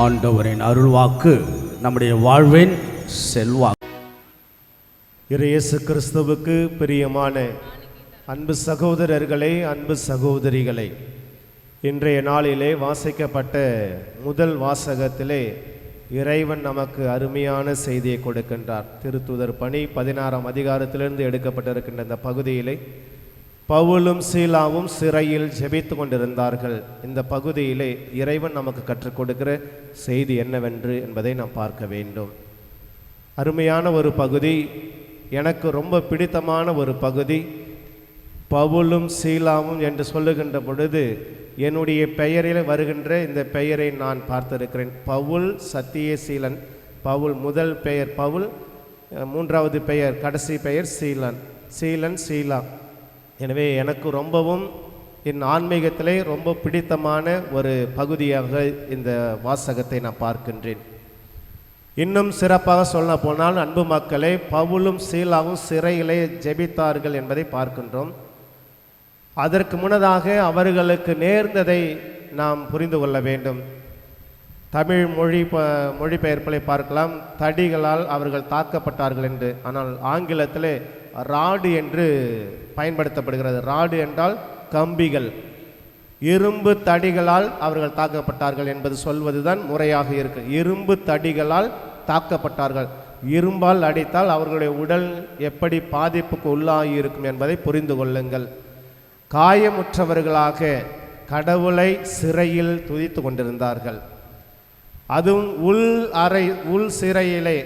ஆண்டவரின் அருள்வாக்கு நம்முடைய வாழ்வின் செல்வாக்கு. இறையேசு கிறிஸ்துவுக்கு பிரியமான அன்பு சகோதரர்களே அன்பு சகோதரிகளை இன்றைய நாளிலே வாசிக்கப்பட்ட முதல் வாசகத்திலே இறைவன் நமக்கு அருமையான செய்தியை கொடுக்கின்றார். திருத்துதர் பணி பதினாறாம் அதிகாரத்திலிருந்து எடுக்கப்பட்டிருக்கின்ற இந்த பகுதியிலே பவுலும் சீலாவும் சிறையில் ஜெபித்து கொண்டிருந்தார்கள். இந்த பகுதியிலே இறைவன் நமக்கு கற்றுக் கொடுக்கிற செய்தி என்னவென்று என்பதை நாம் பார்க்க வேண்டும். அருமையான ஒரு பகுதி எனக்கு ரொம்ப பிடித்தமான ஒரு பகுதி. பவுலும் சீலாவும் என்று சொல்லுகின்ற பொழுது என்னுடைய பெயரில் வருகின்ற இந்த பெயரை நான் பார்த்திருக்கிறேன். பவுல் சத்தியசீலன். பவுல் முதல் பெயர் பவுல் மூன்றாவது பெயர் கடைசி பெயர் சீலன். சீலன் சீலா. எனவே எனக்கு ரொம்பவும் என் ஆன்மீகத்திலே ரொம்ப பிடித்தமான ஒரு பகுதியாக இந்த வாசகத்தை நான் பார்க்கின்றேன். இன்னும் சிறப்பாக சொல்ல போனால் அன்பு மக்களே பவுலும் சீலாவும் சிறையிலே ஜெபித்தார்கள் என்பதை பார்க்கின்றோம். அதற்கு முன்னதாக அவர்களுக்கு நேர்ந்ததை நாம் புரிந்து கொள்ள வேண்டும். தமிழ் மொழி ப மொழிபெயர்ப்பலை பார்க்கலாம். தடிகளால் அவர்கள் தாக்கப்பட்டார்கள் என்று. ஆனால் ஆங்கிலத்தில் ராடு என்று பயன்படுத்தப்படுகிறது. ராடு என்றால் கம்பிகள். இரும்பு தடிகளால் அவர்கள் தாக்கப்பட்டார்கள் என்பது சொல்வதுதான் முறையாக இருக்கு. இரும்பு தடிகளால் தாக்கப்பட்டார்கள். இரும்பால் அடித்தால் அவர்களுடைய உடல் எப்படி பாதிப்புக்கு உள்ளாகி இருக்கும் என்பதை புரிந்து கொள்ளுங்கள். காயமுற்றவர்களாக கடவுளை சிறையில் துதித்து கொண்டிருந்தார்கள். அதுவும் உள் அறை உள் சிறையிலே.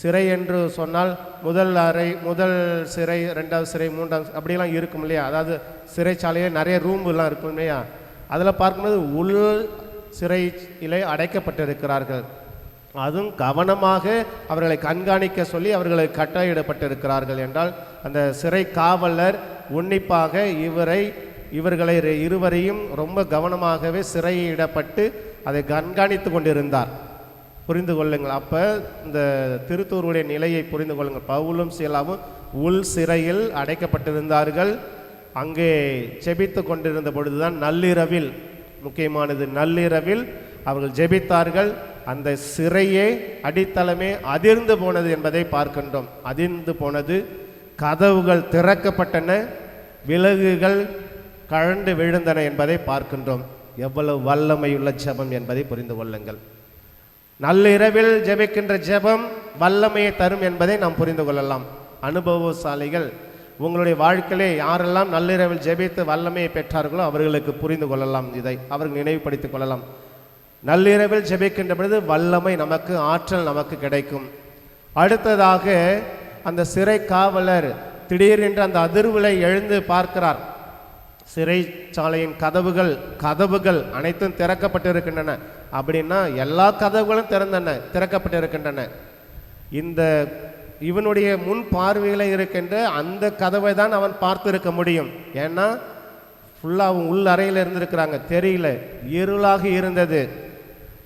சிறை என்று சொன்னால் முதல் அறை முதல் சிறை ரெண்டாவது சிறை மூன்றாவது அப்படிலாம் இருக்கும் இல்லையா? அதாவது சிறைச்சாலையே நிறைய ரூம்லாம் இருக்கும் இல்லையா? அதில் பார்க்கும்போது உள் சிறையிலே அடைக்கப்பட்டிருக்கிறார்கள். அதுவும் கவனமாக அவர்களை கண்காணிக்க சொல்லி அவர்களை கட்டாயிடப்பட்டிருக்கிறார்கள் என்றால் அந்த சிறை காவலர் உன்னிப்பாக இவரை இவர்களை இரு- இருவரையும் ரொம்ப கவனமாகவே சிறையிடப்பட்டு அதை கண்காணித்து கொண்டிருந்தார். புரிந்து கொள்ளுங்கள். அப்போ இந்த திருத்தூருடைய நிலையை புரிந்து கொள்ளுங்கள். பவுலும் சீலாவும் உள் சிறையில் அடைக்கப்பட்டிருந்தார்கள். அங்கே ஜெபித்து கொண்டிருந்த பொழுதுதான் நள்ளிரவில் முக்கியமானது நள்ளிரவில் அவர்கள் ஜெபித்தார்கள். அந்த சிறையே அடித்தளமே அதிர்ந்து போனது என்பதை பார்க்கின்றோம். அதிர்ந்து போனது கதவுகள் திறக்கப்பட்டன விலகுகள் கழண்டு விழுந்தன என்பதை பார்க்கின்றோம். எவ்வளவு வல்லமையுள்ள ஜெபம் என்பதை புரிந்து கொள்ளுங்கள். நள்ளிரவில் ஜெபிக்கின்ற ஜெபம் வல்லமையை தரும் என்பதை நாம் புரிந்து கொள்ளலாம். அனுபவசாலிகள் உங்களுடைய வாழ்க்கையிலே யாரெல்லாம் நள்ளிரவில் ஜெபித்து வல்லமையை பெற்றார்களோ அவர்களுக்கு புரிந்து கொள்ளலாம். இதை அவர்கள் நினைவுபடுத்திக் கொள்ளலாம். நள்ளிரவில் ஜெபிக்கின்ற பொழுது வல்லமை நமக்கு ஆற்றல் நமக்கு கிடைக்கும். அடுத்ததாக அந்த சிறை காவலர் திடீரென்று அந்த அதிர்வுகளை எழுந்து பார்க்கிறார். சிறைச்சாலையின் கதவுகள் கதவுகள் அனைத்தும் திறக்கப்பட்டிருக்கின்றன. அப்படின்னா எல்லா கதவுகளும் திறந்தன திறக்கப்பட்டிருக்கின்றன. இந்த இவனுடைய முன் பார்வையில் இருக்கின்ற அந்த கதவை தான் அவன் பார்த்திருக்க முடியும். ஏன்னா ஃபுல்லாக அவன் உள் அறையில் இருந்திருக்கிறாங்க. தெரியல. இருளாக இருந்தது.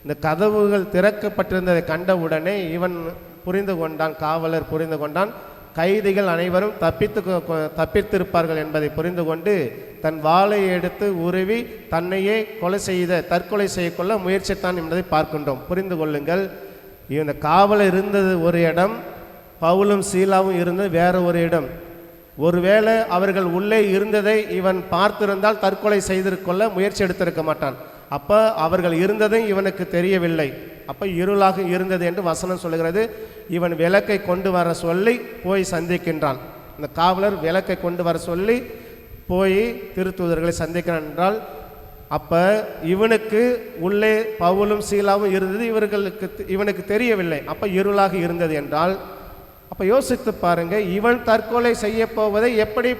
இந்த கதவுகள் திறக்கப்பட்டிருந்ததை கண்ட உடனே இவன் புரிந்து கொண்டான் காவலர் புரிந்து கொண்டான். கைதிகள் அனைவரும் தப்பித்து கொ- தப்பித்திருப்பார்கள் என்பதை புரிந்து கொண்டு தன் வாளை எடுத்து உருவி தன்னையே கொலை செய்த தற்கொலை செய்யக்கொள்ள முயற்சித்தான் என்பதை பார்க்கின்றோம். புரிந்து கொள்ளுங்கள். இந்த காவலர் இருந்தது ஒரு இடம் பவுலும் சீலாவும் இருந்தது வேற ஒரு இடம். ஒருவேளை அவர்கள் உள்ளே இருந்ததை இவன் பார்த்திருந்தால் தற்கொலை செய்திருக்கொள்ள முயற்சி எடுத்திருக்க மாட்டான். அப்போ அவர்கள் இருந்ததும் இவனுக்கு தெரியவில்லை. அப்போ இருளாக இருந்தது என்று வசனம் சொல்லுகிறது. இவன் விளக்கை கொண்டு வர சொல்லி போய் சந்திக்கின்றான். இந்த காவலர் விளக்கை கொண்டு வர சொல்லி போய் திருத்தூதர்களை சந்திக்கிறான் என்றால் அப்போ இவனுக்கு உள்ளே பவுலும் சீலாவும் இருந்தது இவர்களுக்கு இவனுக்கு தெரியவில்லை. அப்போ இருளாக இருந்தது என்றால் அப்போ யோசித்து பாருங்கள் இவன் தற்கொலை செய்ய போவதை எப்படி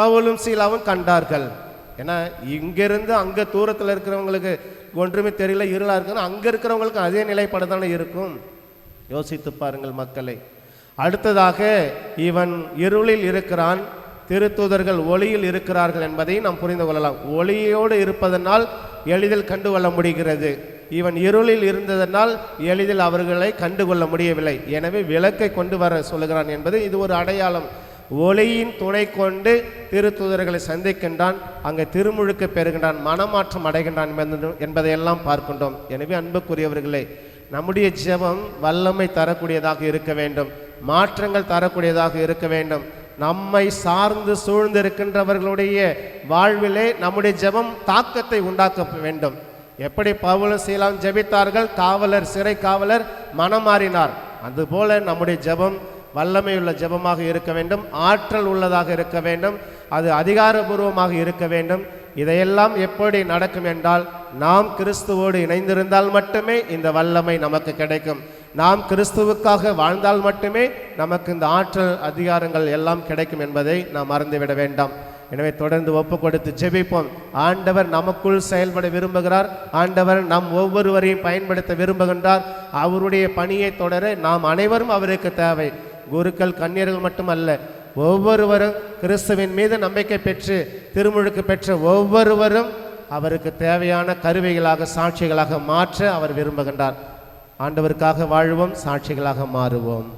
பவுலும் சீலாவும் கண்டார்கள்? ஏன்னா இங்கேருந்து அங்கே தூரத்தில் இருக்கிறவங்களுக்கு ஒன்றுமே தெரியல இருளாக இருக்குன்னு அங்கே இருக்கிறவங்களுக்கு அதே நிலைப்பாடு தானே இருக்கும். யோசித்து பாருங்கள் மக்களை. அடுத்ததாக இவன் இருளில் இருக்கிறான் திருத்தூதர்கள் ஒளியில் இருக்கிறார்கள் என்பதை நாம் புரிந்து கொள்ளலாம். ஒளியோடு இருப்பதனால் எளிதில் கண்டுகொள்ள முடிகிறது. இவன் இருளில் இருந்ததனால் எளிதில் அவர்களை கண்டுகொள்ள முடியவில்லை. எனவே விளக்கை கொண்டு வர சொல்லுகிறான் என்பது இது ஒரு அடையாளம். ஒளியின் துணை கொண்டு திருத்துதர்களை சந்திக்கின்றான் அங்கே திருமுழுக்கு பெறுகின்றான் மனமாற்றம் அடைகின்றான் என்பதையெல்லாம் பார்க்கின்றோம். எனவே அன்புக்குரியவர்களே நம்முடைய ஜெபம் வல்லமை தரக்கூடியதாக இருக்க வேண்டும். மாற்றங்கள் தரக்கூடியதாக இருக்க வேண்டும். நம்மை சார்ந்து சூழ்ந்திருக்கின்றவர்களுடைய வாழ்விலே நம்முடைய ஜெபம் தாக்கத்தை உண்டாக்க வேண்டும். எப்படி பவுலும் சீலாம் ஜெபித்தார்கள்? காவலர் சிறை காவலர் மனம் மாறினார். அதுபோல நம்முடைய ஜெபம் வல்லமையுள்ள ஜெபமாக இருக்க வேண்டும் ஆற்றல் உள்ளதாக இருக்க வேண்டும் அது அதிகாரபூர்வமாக இருக்க வேண்டும். இதையெல்லாம் எப்படி நடக்கும் என்றால் நாம் கிறிஸ்துவோடு இணைந்திருந்தால் மட்டுமே இந்த வல்லமை நமக்கு கிடைக்கும். நாம் கிறிஸ்துவுக்காக வாழ்ந்தால் மட்டுமே நமக்கு இந்த ஆற்றல் அதிகாரங்கள் எல்லாம் கிடைக்கும் என்பதை நாம் மறந்துவிட வேண்டாம். எனவே தொடர்ந்து ஒப்பு கொடுத்து ஜெபிப்போம். ஆண்டவர் நமக்குள் செயல்பட விரும்புகிறார். ஆண்டவர் நம் ஒவ்வொருவரையும் பயன்படுத்த விரும்புகின்றார். அவருடைய பணியை தொடர நாம் அனைவரும் அவருக்கு தேவை. குருக்கள் கன்னியர்கள் மட்டுமல்ல ஒவ்வொருவரும் கிறிஸ்துவின் மீது நம்பிக்கை பெற்று திருமுழுக்கு பெற்ற ஒவ்வொருவரும் அவருக்கு தேவையான கருவிகளாக சாட்சிகளாக மாற்ற அவர் விரும்புகின்றார். ஆண்டவருக்காக வாழ்வோம் சாட்சிகளாக மாறுவோம்.